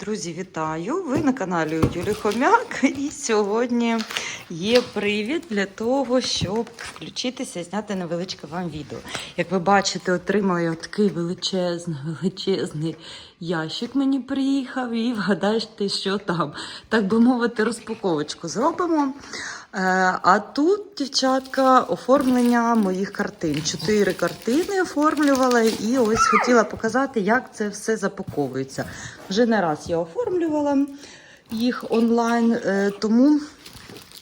Друзі, вітаю! Ви на каналі Юлі Хомяк. І сьогодні є привід для того, щоб включитися і зняти невеличке вам відео. Як ви бачите, отримала я такий величезний, величезний ящик мені приїхав, і вгадайте, що там. Так би мовити, розпаковочку зробимо. Е, А тут, дівчатка, оформлення моїх картин. Чотири картини оформлювала, і ось хотіла показати, як це все запаковується. Вже не раз я оформлювала їх онлайн, е, тому.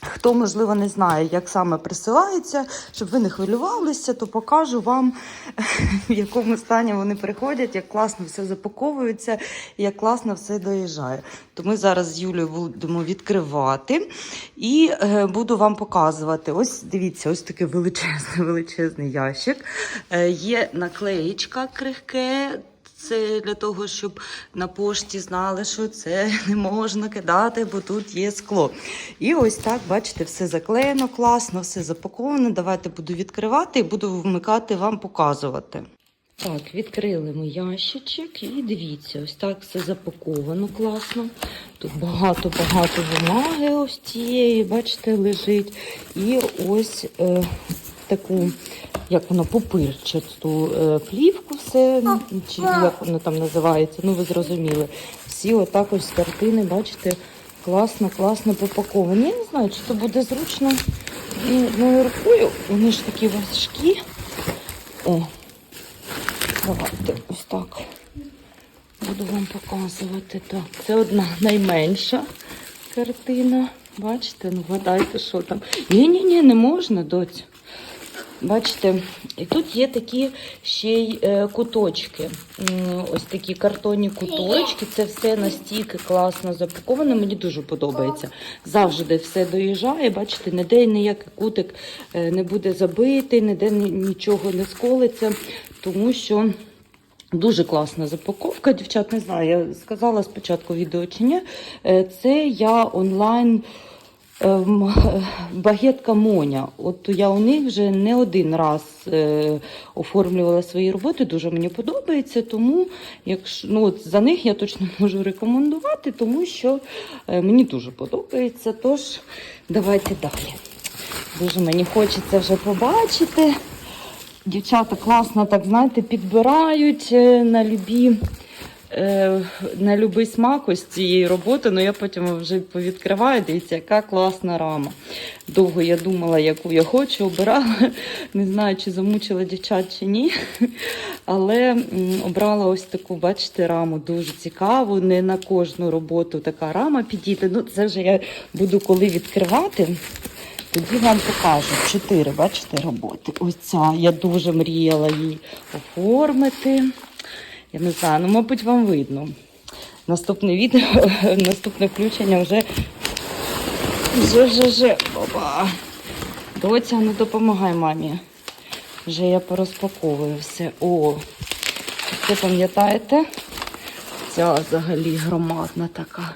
Хто, можливо, не знає, як саме присилається, щоб ви не хвилювалися, то покажу вам, в якому стані вони приходять, як класно все запаковується, як класно все доїжджає. То ми зараз з Юлею будемо відкривати і е, буду вам показувати. Ось дивіться, ось такий величезний, величезний ящик. Е, є наклеєчка крихке. Це для того, щоб на пошті знали, що це не можна кидати, бо тут є скло. І ось так, бачите, все заклеєно, класно, все запаковано. Давайте буду відкривати і буду вмикати вам показувати. Так, відкрили ми ящичок і дивіться, ось так все запаковано класно. Тут багато-багато бумаги ось цієї, бачите, лежить. І ось е, таку, як воно, пупирчату е, плівку, все, чи як воно там називається, ну ви зрозуміли. Всі отак ось картини, бачите, класно, класно попаковані. Я не знаю, чи це буде зручно і одною рукою. Вони ж такі важкі. О, давайте ось так. Буду вам показувати. Так, це одна найменша картина. Бачите, ну вгадайте, що там. Ні-ні-ні, не можна, доць. Бачите, і тут є такі ще й е, куточки. Ось такі картонні куточки. Це все настільки класно запаковано. Мені дуже подобається. Завжди все доїжджає. Бачите, ніде ніякий кутик е, не буде забитий, ніде нічого не сколиться, тому що. Дуже класна запаковка, дівчат, не знаю, я сказала спочатку відео чи ні. Е, Це я онлайн багетка Моня. От я у них вже не один раз е, оформлювала свої роботи, дуже мені подобається, тому якщо, ну, от за них я точно можу рекомендувати, тому що е, мені дуже подобається. Тож давайте далі. Дуже мені хочеться вже побачити. Дівчата класно, так знаєте, підбирають е, на любі. Е, На любий смак ось цієї роботи, ну я потім вже повідкриваю. Дивіться, яка класна рама. Довго я думала, яку я хочу, обирала. Не знаю, чи замучила дівчат чи ні. Але обрала ось таку, бачите, раму дуже цікаву. Не на кожну роботу така рама підійде. Ну, це вже я буду коли відкривати. Тоді вам покажу чотири, бачите, роботи. Ось ця. Я дуже мріяла її оформити. Я не знаю, ну, мабуть, вам видно. Наступне відео, наступне включення вже. Вже. Опа. Доця, ну допомагай мамі. Вже я порозпаковую все. О, це пам'ятаєте? Ця взагалі громадна така.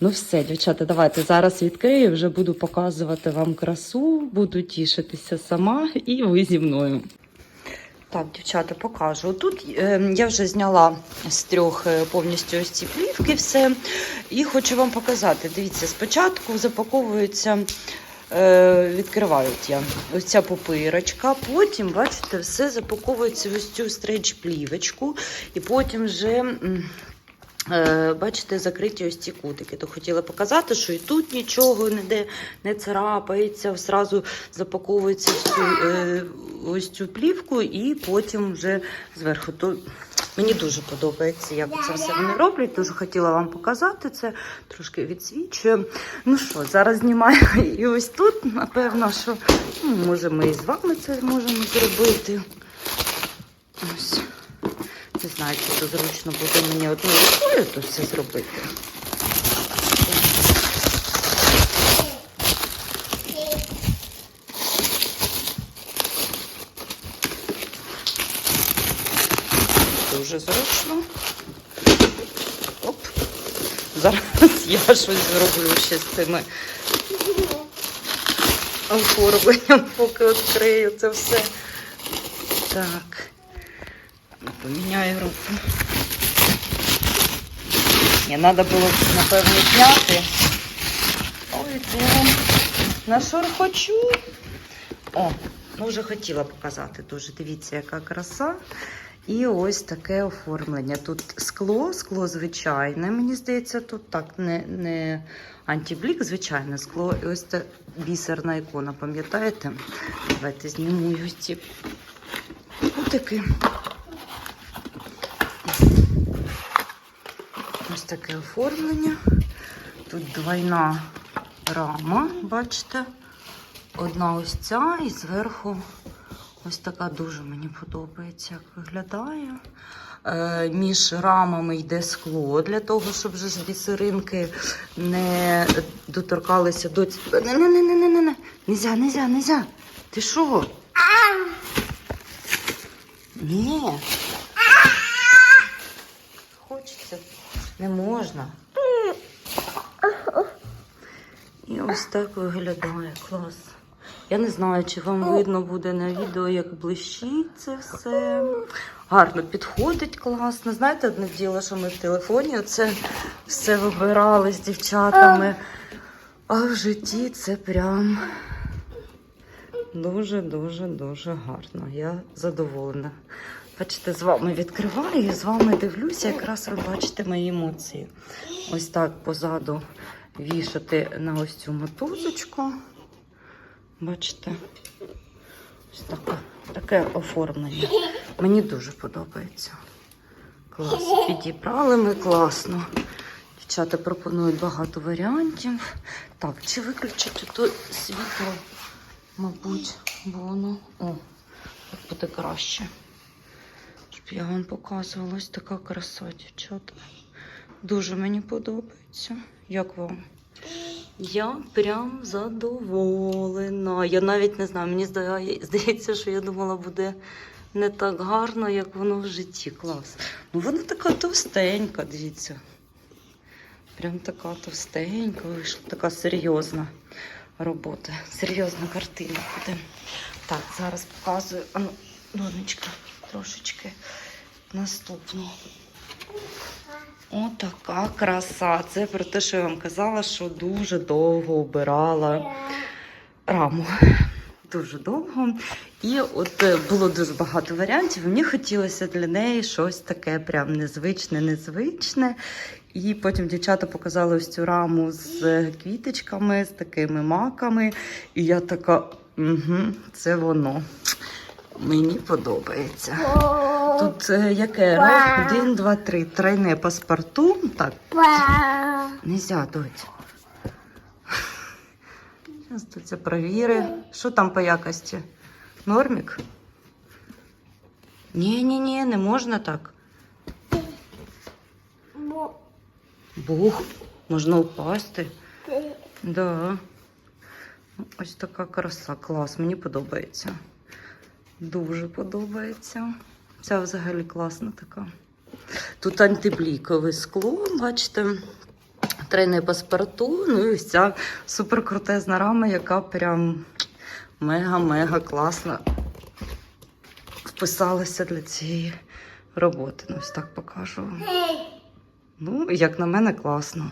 Ну все, дівчата, давайте зараз відкрию, вже буду показувати вам красу, буду тішитися сама і ви зі мною. Так, дівчата, покажу. Тут е, я вже зняла з трьох е, повністю ось ці плівки все. І хочу вам показати. Дивіться, спочатку запаковується, е, відкривають я ось ця попирочка, потім, бачите, все запаковується в ось цю стрейч-плівочку, і потім вже. Е, Бачите, закриті ось ці кутики. То хотіла показати, що і тут нічого ніде не царапається, зразу запаковується е, ось цю плівку і потім вже зверху. То мені дуже подобається, як це все вони роблять. Дуже хотіла вам показати це, трошки відсвічує. Ну що, зараз знімаю і ось тут, напевно, що ну, може ми і з вами це можемо зробити. Ось. Знаю, чи це зручно буде мені одною рукою то все зробити. Дуже зручно. Оп. Зараз я щось зроблю ще з цими оформленням, поки відкрию це все. Так. Поміняю руку. Ні, треба було напевно зняти. Ой, це на шурхочу. О, ну вже хотіла показати дуже. Дивіться, яка краса. І ось таке оформлення. Тут скло, скло звичайне, мені здається, тут так не, не антиблік, звичайне скло. І ось це бісерна ікона, пам'ятаєте? Давайте зніму ці кутики. Таке оформлення. Тут двойна рама, бачите? Одна ось ця і зверху ось така дуже мені подобається, як виглядає. Е, між рамами йде скло для того, щоб вже ж бісеринки не доторкалися до Не, не, не, не, не, не, не. Нельзя, нельзя, нельзя. Ти що? Ні. Хочеться. Не можна. І ось так виглядає клас. Я не знаю, чи вам видно буде на відео, як блищить це все. Гарно підходить класно. Знаєте, одне діло, що ми в телефоні це все вибирали з дівчатами. А в житті це прям дуже-дуже дуже гарно. Я задоволена. Бачите, з вами відкриваю і з вами дивлюся, якраз ви бачите мої емоції. Ось так позаду вішати на ось цю мотузочку. Бачите? Ось таке, таке оформлення. Мені дуже подобається. Клас. Підібрали ми класно. Дівчата пропонують багато варіантів. Так, чи виключити тут світло, мабуть, бо воно. О, так буде краще. Я вам показувала ось така краса, дівчата. Дуже мені подобається. Як вам? Я прям задоволена. Я навіть не знаю, мені здається, що я думала, буде не так гарно, як воно в житті. Клас. Ну вона така товстенька, дивіться. Прям така товстенька, вийшла, така серйозна робота. Серйозна картина буде. Так, зараз показую. А ну, донечка, трошечки наступну. Отака краса. Це про те, що я вам казала, що дуже довго обирала раму. Дуже довго. І от е, було дуже багато варіантів. Мені хотілося для неї щось таке прям незвичне, незвичне. І потім дівчата показали ось цю раму з е, квіточками, з такими маками. І я така, угу, це воно. Мені подобається. Тут е, яке? Раз, Один, два, три. Тройне паспорту. Так, нельзя дуть. Зараз тут це провіри. Що там по якості? Нормік? Ні, ні, ні, не можна так. Бух, можна впасти. Да. Ось така краса. Клас, мені подобається. Дуже подобається. Ця взагалі класна така. Тут антиблікове скло, бачите, тройне паспорту. Ну і ось ця суперкрутезна рама, яка прям мега-мега класно вписалася для цієї роботи. Ну, ось так покажу. Ну, як на мене, класно.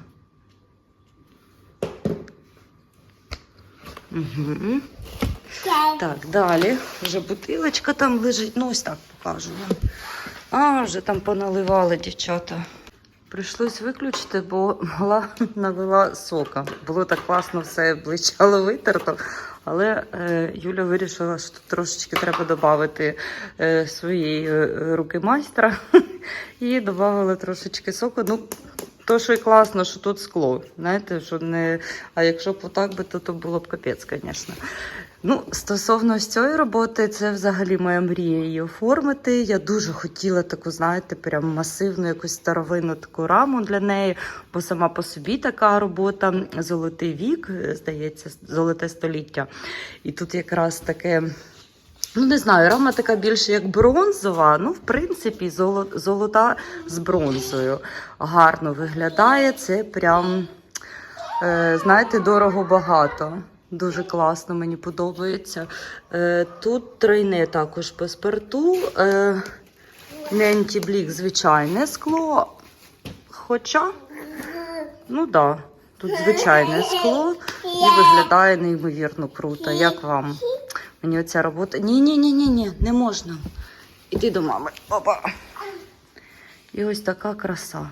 Угу. Так, далі. Вже бутилочка там лежить. Ну, ось так покажу вам. А, вже там поналивали дівчата. Прийшлось виключити, бо мала налила сока. Було так класно все блищало витерто. Але е, Юля вирішила, що тут трошечки треба додати е, своєї е, руки майстра. І додали трошечки соку. Ну, то, що і класно, що тут скло. Знаєте, що не. А якщо б отак би, то, то було б капець, звісно. Ну, стосовно цієї роботи, це взагалі моя мрія її оформити. Я дуже хотіла таку, знаєте, прям масивну якусь старовинну таку раму для неї, бо сама по собі така робота золотий вік, здається, золоте століття. І тут якраз таке. Ну, не знаю, рама така більше як бронзова. Ну, в принципі, золота з бронзою. Гарно виглядає. Це прям, е, знаєте, дорого багато. Дуже класно, мені подобається. Е, тут тройне також паспорту. Е, не антиблік, звичайне скло. Хоча Ну да. тут звичайне скло і виглядає неймовірно круто. Як вам? Мені оця робота. Ні, ні, ні, ні, ні, не можна. Іди до мами. Опа. І ось така краса.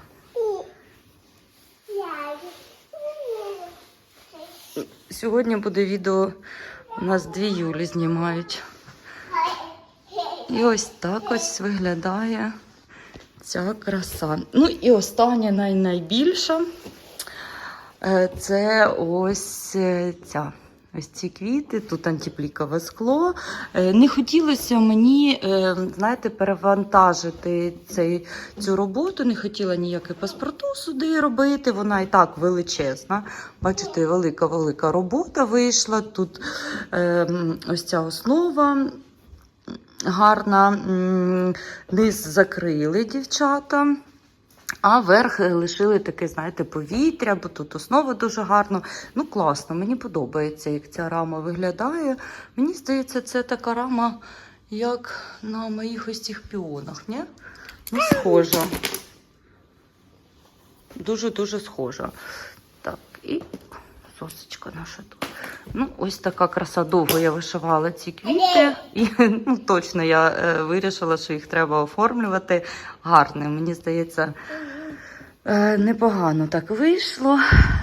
Сьогодні буде відео. У нас дві Юлі знімають. І ось так ось виглядає ця краса. Ну і остання най найбільша. Е, Це ось е, ця. Ось ці квіти, тут антиплікове скло. Е, Не хотілося мені, е, знаєте, перевантажити цей, цю роботу. Не хотіла ніякий паспорту сюди робити. Вона і так величезна. Бачите, велика-велика робота вийшла. Тут е, ось ця основа гарна. Низ закрили дівчата. А верх лишили таке, знаєте, повітря, бо тут основа дуже гарно. Ну, класно, мені подобається, як ця рама виглядає. Мені здається, це така рама, як на моїх ось цих піонах, ні? Ну, схожа. Дуже-дуже схожа. Так, і сосочка наша тут. Ну, ось така краса. Довго я вишивала ці квіти. І ну, точно я е, вирішила, що їх треба оформлювати гарно. Мені здається, е, непогано так вийшло.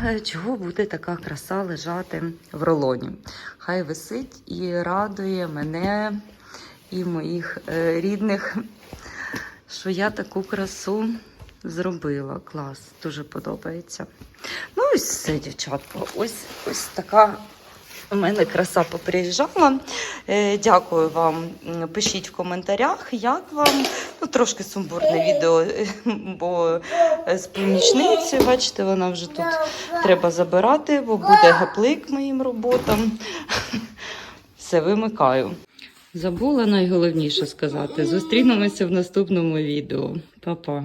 Е, Чого буде така краса лежати в рулоні? Хай висить і радує мене і моїх е, рідних, що я таку красу зробила. Клас, дуже подобається. Ну, ось все, дівчатка. Ось, ось така у мене краса поприїжджала. Е, дякую вам. Пишіть в коментарях, як вам. Ну, трошки сумбурне відео, е, бо е, з помічницею, бачите, вона вже тут треба забирати, бо буде гаплик моїм роботам. Все, вимикаю. Забула найголовніше сказати. Зустрінемося в наступному відео. Па-па.